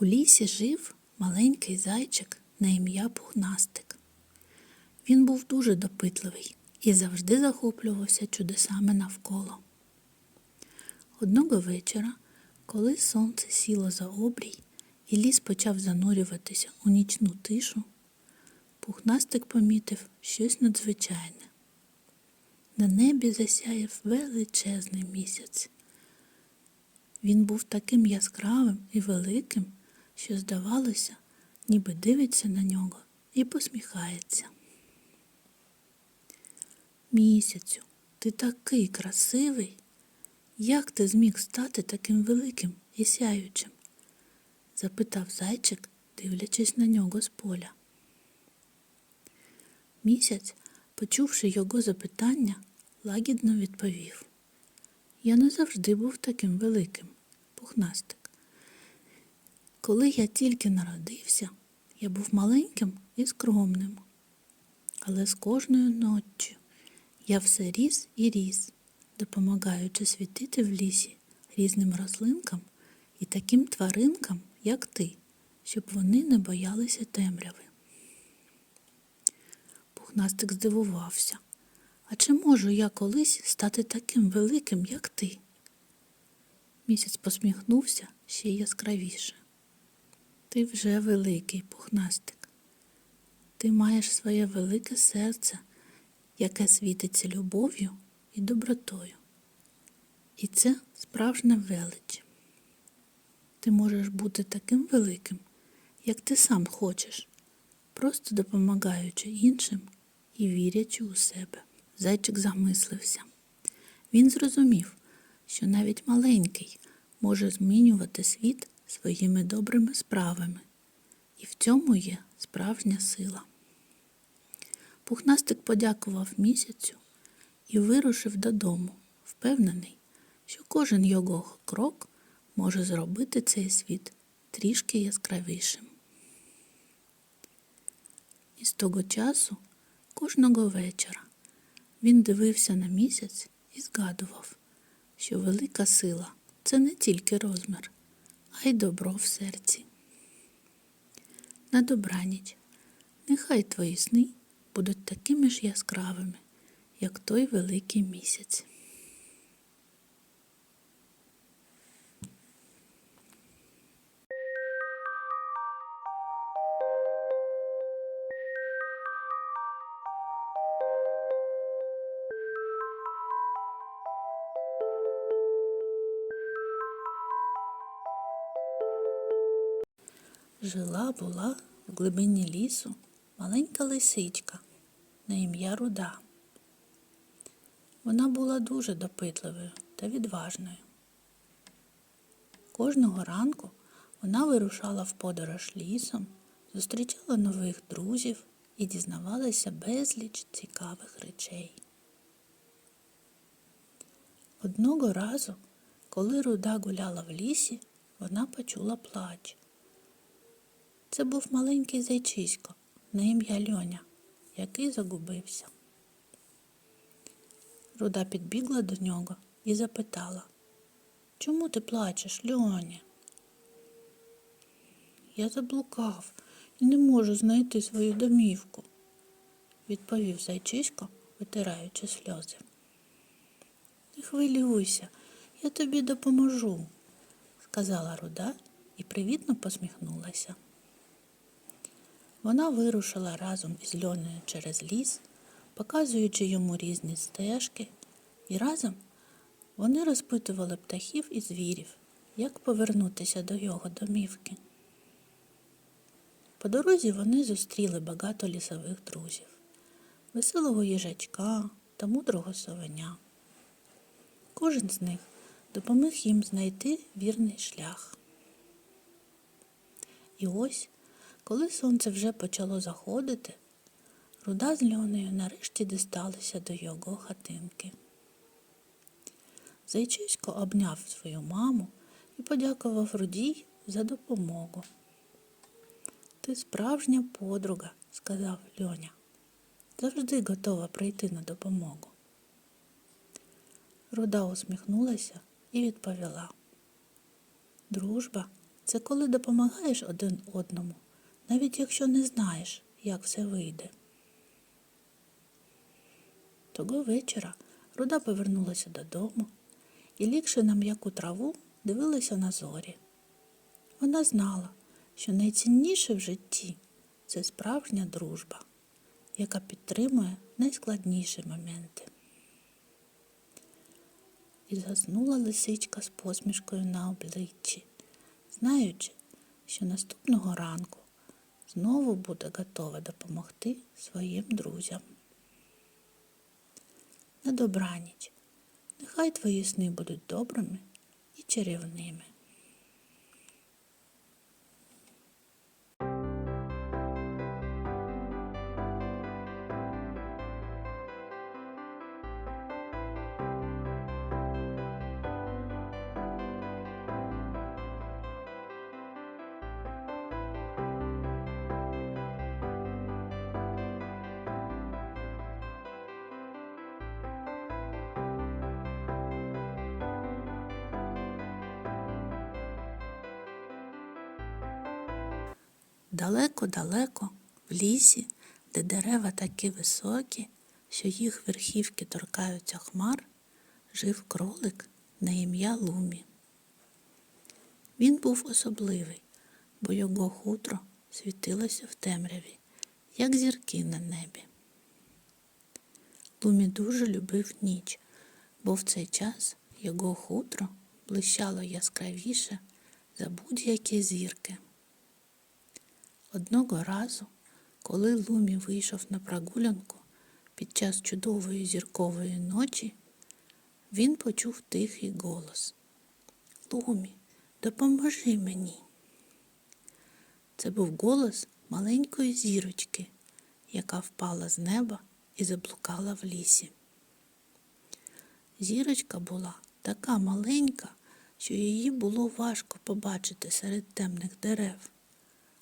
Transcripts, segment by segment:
У лісі жив маленький зайчик на ім'я Пухнастик. Він був дуже допитливий і завжди захоплювався чудесами навколо. Одного вечора, коли сонце сіло за обрій і ліс почав занурюватися у нічну тишу, пухнастик помітив щось надзвичайне. На небі засяяв величезний місяць. Він був таким яскравим і великим, що, здавалося, ніби дивиться на нього і посміхається. Місяцю, ти такий красивий. Як ти зміг стати таким великим і сяючим? запитав зайчик, дивлячись на нього з поля. Місяць, почувши його запитання, лагідно відповів. Я не завжди був таким великим, пухнастик. Коли я тільки народився, я був маленьким і скромним. Але з кожною ноччю я все ріс і ріс, допомагаючи світити в лісі різним рослинкам і таким тваринкам, як ти, щоб вони не боялися темряви. Пухнастик здивувався. А чи можу я колись стати таким великим, як ти? Місяць посміхнувся ще яскравіше. Ти вже великий, пухнастик. Ти маєш своє велике серце, яке світиться любов'ю і добротою. І це справжня велич. Ти можеш бути таким великим, як ти сам хочеш, просто допомагаючи іншим і вірячи у себе. Зайчик замислився. Він зрозумів, що навіть маленький може змінювати світ своїми добрими справами, і в цьому є справжня сила. Пухнастик подякував місяцю і вирушив додому, впевнений, що кожен його крок може зробити цей світ трішки яскравішим. І з того часу кожного вечора він дивився на місяць і згадував, що велика сила це не тільки розмір, а й добро в серці. На добраніч, нехай твої сни будуть такими ж яскравими, як той великий місяць. Жила була в глибині лісу маленька лисичка на ім'я Руда. Вона була дуже допитливою та відважною. Кожного ранку вона вирушала в подорож лісом, зустрічала нових друзів і дізнавалася безліч цікавих речей. Одного разу, коли руда гуляла в лісі, вона почула плач. Це був маленький зайчисько на ім'я Льоня, який загубився. Руда підбігла до нього і запитала, чому ти плачеш, Льоня? Я заблукав і не можу знайти свою домівку, відповів зайчисько, витираючи сльози. Не хвилюйся, я тобі допоможу, сказала руда і привітно посміхнулася. Вона вирушила разом із льонею через ліс, показуючи йому різні стежки, і разом вони розпитували птахів і звірів, як повернутися до його домівки. По дорозі вони зустріли багато лісових друзів, веселого їжачка та мудрого совеня. Кожен з них допоміг їм знайти вірний шлях. І ось коли сонце вже почало заходити, руда з льонею нарешті дісталися до його хатинки. Зайчисько обняв свою маму і подякував рудій за допомогу. Ти справжня подруга, сказав Льоня. Завжди готова прийти на допомогу. Руда усміхнулася і відповіла. Дружба це коли допомагаєш один одному, навіть якщо не знаєш, як все вийде. Того вечора руда повернулася додому і, лігши на м'яку траву, дивилася на зорі. Вона знала, що найцінніше в житті це справжня дружба, яка підтримує найскладніші моменти. І заснула лисичка з посмішкою на обличчі, знаючи, що наступного ранку знову буде готова допомогти своїм друзям. На добраніч. Нехай твої сни будуть добрими і чарівними. Далеко-далеко, в лісі, де дерева такі високі, що їх верхівки торкаються хмар, жив кролик на ім'я Лумі. Він був особливий, бо його хутро світилося в темряві, як зірки на небі. Лумі дуже любив ніч, бо в цей час його хутро блищало яскравіше за будь-які зірки. Одного разу, коли Лумі вийшов на прогулянку під час чудової зіркової ночі, він почув тихий голос. Лумі, допоможи мені. Це був голос маленької зірочки, яка впала з неба і заблукала в лісі. Зірочка була така маленька, що її було важко побачити серед темних дерев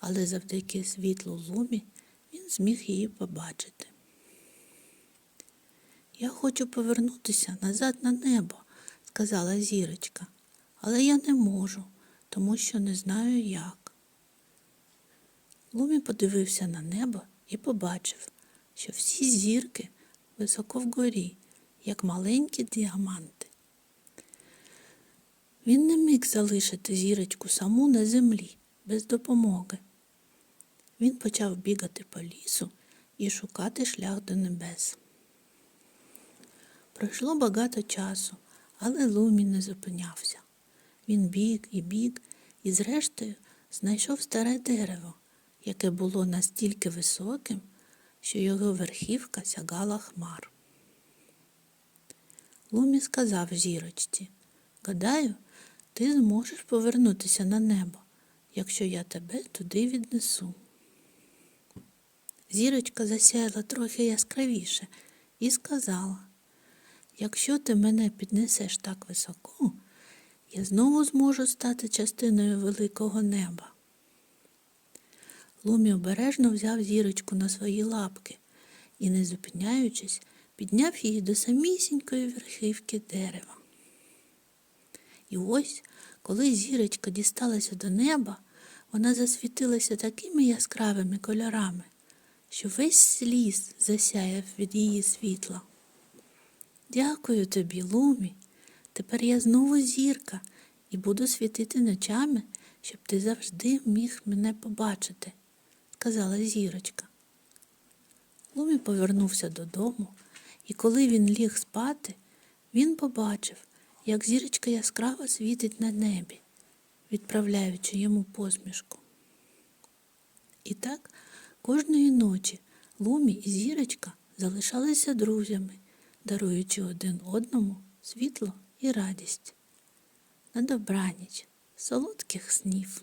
але завдяки світлу лумі він зміг її побачити. Я хочу повернутися назад на небо, сказала зірочка, але я не можу, тому що не знаю як. Лумі подивився на небо і побачив, що всі зірки високо вгорі, як маленькі діаманти. Він не міг залишити зірочку саму на землі без допомоги. Він почав бігати по лісу і шукати шлях до небес. Пройшло багато часу, але Лумі не зупинявся. Він біг і біг і, зрештою, знайшов старе дерево, яке було настільки високим, що його верхівка сягала хмар. Лумі сказав зірочці, гадаю, ти зможеш повернутися на небо, якщо я тебе туди віднесу. Зірочка засяяла трохи яскравіше і сказала, якщо ти мене піднесеш так високо, я знову зможу стати частиною великого неба. Лумі обережно взяв зірочку на свої лапки і, не зупиняючись, підняв її до самісінької верхівки дерева. І ось, коли зірочка дісталася до неба, вона засвітилася такими яскравими кольорами що весь ліс засяяв від її світла. Дякую тобі, Лумі. Тепер я знову зірка і буду світити ночами, щоб ти завжди міг мене побачити, сказала зірочка. Лумі повернувся додому, і коли він ліг спати, він побачив, як зірочка яскраво світить на небі, відправляючи йому посмішку. І так Кожної ночі Лумі і зірочка залишалися друзями, даруючи один одному світло і радість. На добраніч, солодких снів.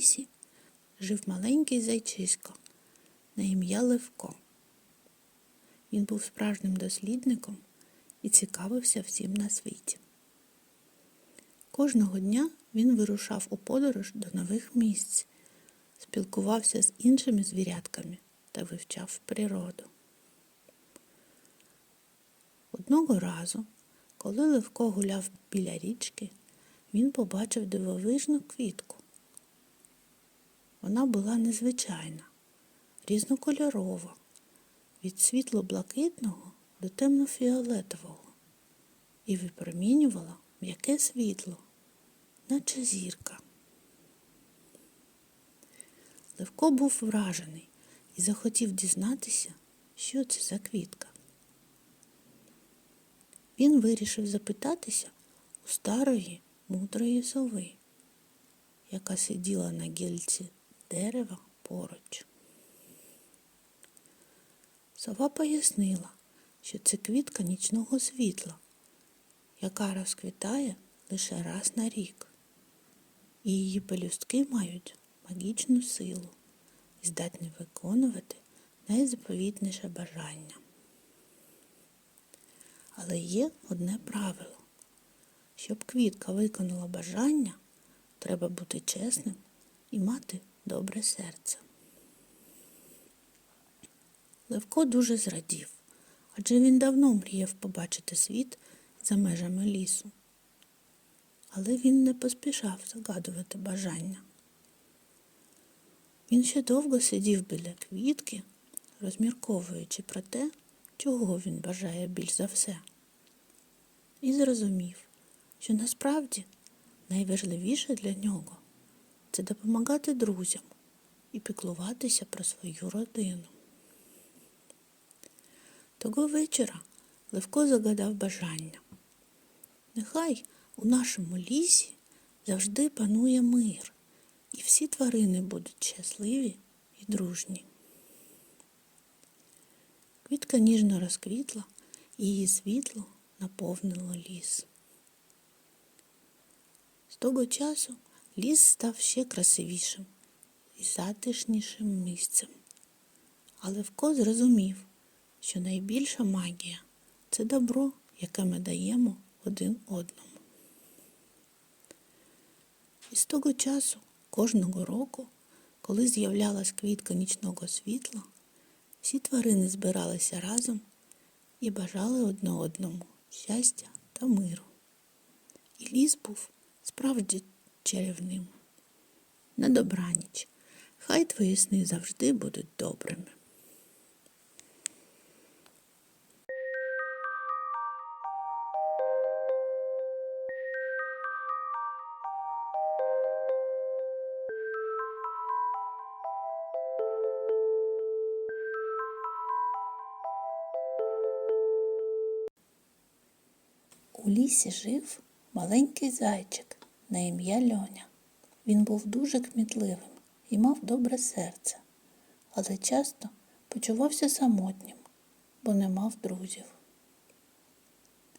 Лісі жив маленький зайчисько на ім'я Левко. Він був справжнім дослідником і цікавився всім на світі. Кожного дня він вирушав у подорож до нових місць, спілкувався з іншими звірятками та вивчав природу. Одного разу, коли Левко гуляв біля річки, він побачив дивовижну квітку. Вона була незвичайна, різнокольорова, від світло-блакитного до темно-фіолетового і випромінювала м'яке світло, наче зірка. Левко був вражений і захотів дізнатися, що це за квітка. Він вирішив запитатися у старої мудрої сови, яка сиділа на гільці дерева поруч. Сова пояснила, що це квітка нічного світла, яка розквітає лише раз на рік, і її пелюстки мають магічну силу і здатні виконувати найзаповітніше бажання. Але є одне правило. Щоб квітка виконала бажання, треба бути чесним і мати добре серце. Левко дуже зрадів, адже він давно мріяв побачити світ за межами лісу. Але він не поспішав загадувати бажання. Він ще довго сидів біля квітки, розмірковуючи про те, чого він бажає більш за все, і зрозумів, що насправді найважливіше для нього це допомагати друзям і піклуватися про свою родину. Того вечора Левко загадав бажання. Нехай у нашому лісі завжди панує мир, і всі тварини будуть щасливі і дружні. Квітка ніжно розквітла, і її світло наповнило ліс. З того часу ліс став ще красивішим і затишнішим місцем. Але Левко зрозумів, що найбільша магія це добро, яке ми даємо один одному. І з того часу кожного року, коли з'являлась квітка нічного світла, всі тварини збиралися разом і бажали одне одному щастя та миру. І ліс був справді чарівним. На добраніч. Хай твої сни завжди будуть добрими. У лісі жив маленький зайчик на ім'я Льоня. Він був дуже кмітливим і мав добре серце, але часто почувався самотнім, бо не мав друзів.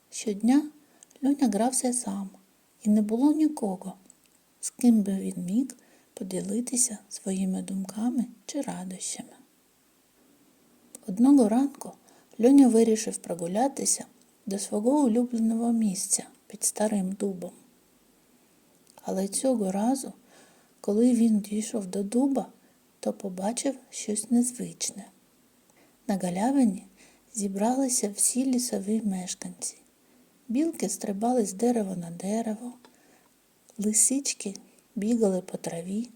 Щодня Льоня грався сам, і не було нікого, з ким би він міг поділитися своїми думками чи радощами. Одного ранку Льоня вирішив прогулятися до свого улюбленого місця під старим дубом. Але цього разу, коли він дійшов до дуба, то побачив щось незвичне. На галявині зібралися всі лісові мешканці. Білки стрибали з дерева на дерево, лисички бігали по траві,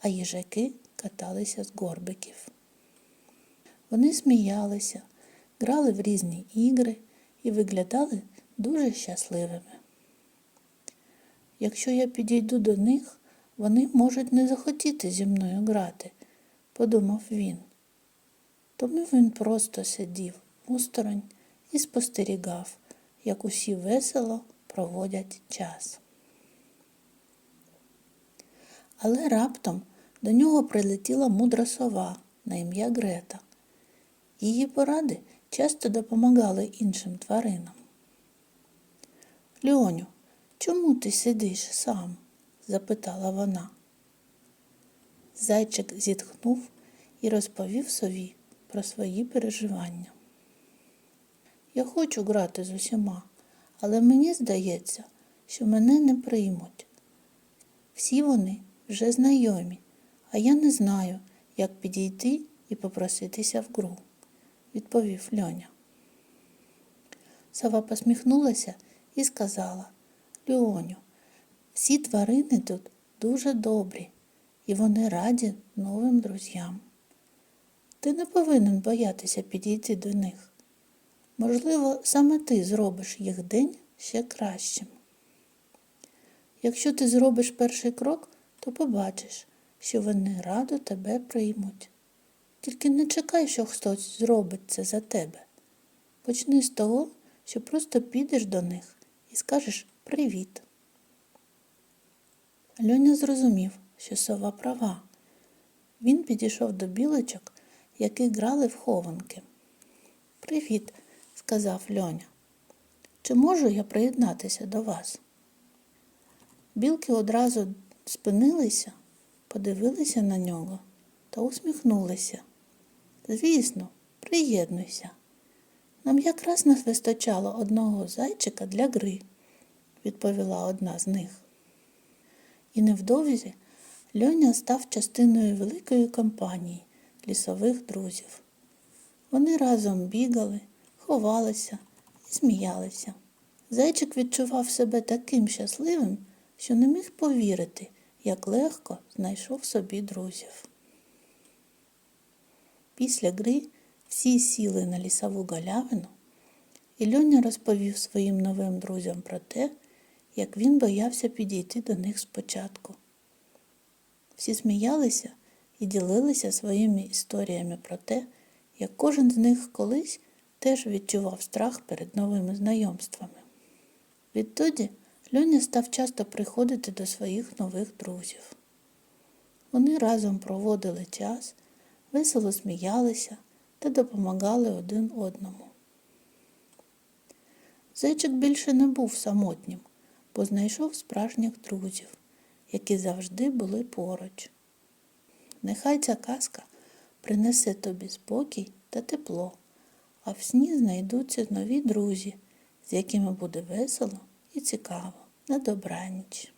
а їжаки каталися з горбиків. Вони сміялися, грали в різні ігри і виглядали дуже щасливими. Якщо я підійду до них, вони можуть не захотіти зі мною грати, подумав він. Тому він просто сидів осторонь і спостерігав, як усі весело проводять час. Але раптом до нього прилетіла мудра сова на ім'я Грета. Її поради часто допомагали іншим тваринам. Льоню, чому ти сидиш сам? запитала вона. Зайчик зітхнув і розповів сові про свої переживання. Я хочу грати з усіма, але мені здається, що мене не приймуть. Всі вони вже знайомі, а я не знаю, як підійти і попроситися в гру, відповів Льоня. Сова посміхнулася і сказала Льоню, всі тварини тут дуже добрі, і вони раді новим друзям. Ти не повинен боятися підійти до них. Можливо, саме ти зробиш їх день ще кращим. Якщо ти зробиш перший крок, то побачиш, що вони радо тебе приймуть. Тільки не чекай, що хтось зробить це за тебе. Почни з того, що просто підеш до них і скажеш привіт. Льоня зрозумів, що сова права. Він підійшов до білочок, які грали в хованки. Привіт, сказав Льоня. Чи можу я приєднатися до вас? Білки одразу спинилися, подивилися на нього та усміхнулися. Звісно, приєднуйся. Нам якраз не вистачало одного зайчика для гри, відповіла одна з них. І невдовзі Льоня став частиною великої компанії лісових друзів. Вони разом бігали, ховалися і сміялися. Зайчик відчував себе таким щасливим, що не міг повірити, як легко знайшов собі друзів. Після гри всі сіли на лісову галявину, і Льоня розповів своїм новим друзям про те, як він боявся підійти до них спочатку. Всі сміялися і ділилися своїми історіями про те, як кожен з них колись теж відчував страх перед новими знайомствами. Відтоді Льоня став часто приходити до своїх нових друзів. Вони разом проводили час, весело сміялися та допомагали один одному. Зайчик більше не був самотнім, бо знайшов справжніх друзів, які завжди були поруч. Нехай ця казка принесе тобі спокій та тепло, а в сні знайдуться нові друзі, з якими буде весело і цікаво. На добраніч.